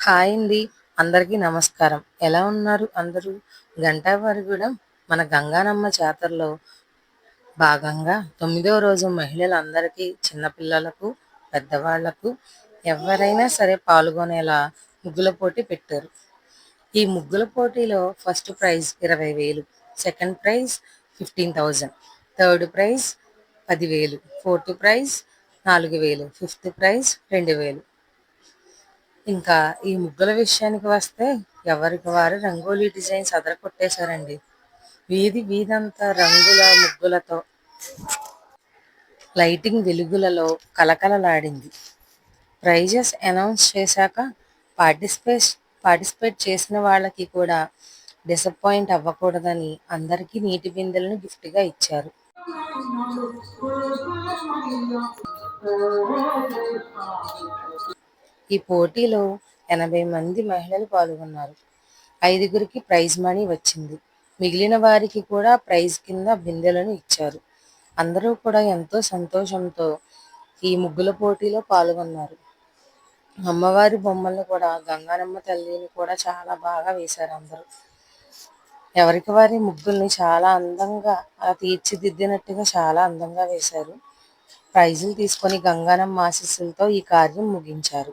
Hi అండి. అందరికీ నమస్కారం. ఎలా ఉన్నారు అందరూ? గంటావారిగూడెం మన గంగానమ్మ జాతరలో భాగంగా తొమ్మిదవ రోజు మహిళలందరికీ చిన్నపిల్లలకు పెద్దవాళ్ళకు ఎవరైనా సరే పాల్గొనేలా ముగ్గుల పోటీ పెట్టారు. ఈ ముగ్గుల పోటీలో ఫస్ట్ ప్రైజ్ ఇరవై వేలు second prize fifteen thousand third prize పదివేలు ఫోర్త్ ప్రైజ్ నాలుగు వేలు ఫిఫ్త్ ప్రైజ్ రెండు వేలు ఇంకా ఈ ముగ్గుల విషయానికి వస్తే ఎవరికి వారు రంగోలీ డిజైన్స్ అదరకొట్టేశారండి వీధి వీధంతా రంగుల ముగ్గులతో లైటింగ్ వెలుగులలో కలకలలాడింది ప్రైజెస్ అనౌన్స్ చేశాక పార్టిసిపేట్ పార్టిసిపేట్ చేసిన వాళ్ళకి కూడా డిసప్పాయింట్ అవ్వకూడదని అందరికీ నీటి బిందెలను గిఫ్ట్గా ఇచ్చారు. ఈ పోటీలో ఎనభై మంది మహిళలు పాల్గొన్నారు. ఐదుగురికి ప్రైజ్ మనీ వచ్చింది. మిగిలిన వారికి కూడా ప్రైజ్ కింద బిందెలను ఇచ్చారు. అందరూ కూడా ఎంతో సంతోషంతో ఈ ముగ్గుల పోటీలో పాల్గొన్నారు. అమ్మవారి బొమ్మలను కూడా గంగానమ్మ తల్లిని కూడా చాలా బాగా వేశారు అందరూ. ఎవరికి వారి ముగ్గుల్ని చాలా అందంగా అలా తీర్చిదిద్దినట్టుగా చాలా అందంగా వేశారు. ప్రైజులు తీసుకొని గంగానమ్మ ఆశీస్సులతో ఈ కార్యం ముగించారు.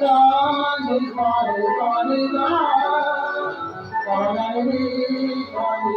চাঁদের পারে পারে না পারে পারে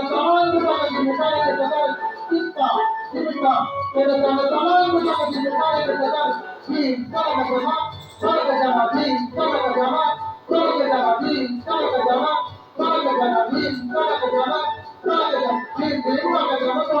تمام مطابق مطابق تدار تستا تستا تیرے تمام مطابق مطابق تدار بھی سارا جمع سارا جمع بھی سارا جمع سارا جمع بھی سارا جمع سارا جمع بھی سارا جمع سارا جمع بھی دیوا کا جمع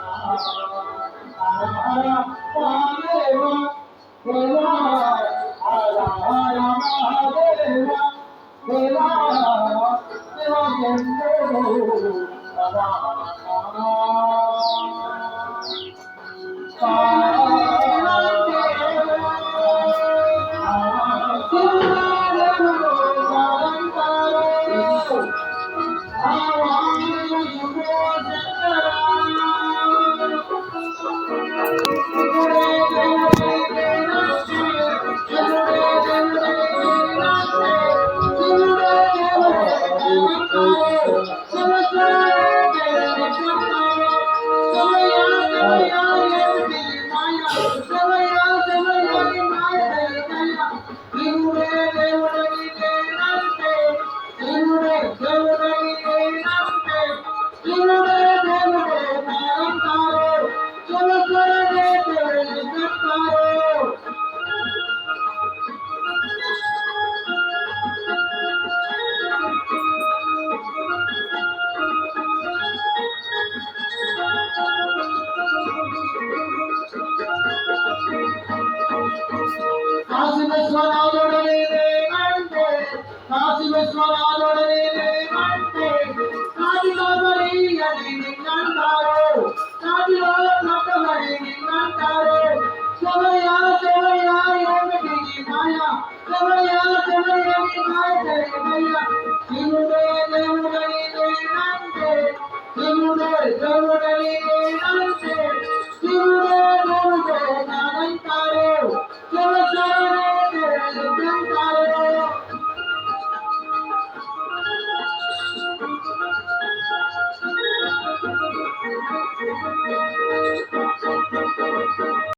Oh, আসবে সোনা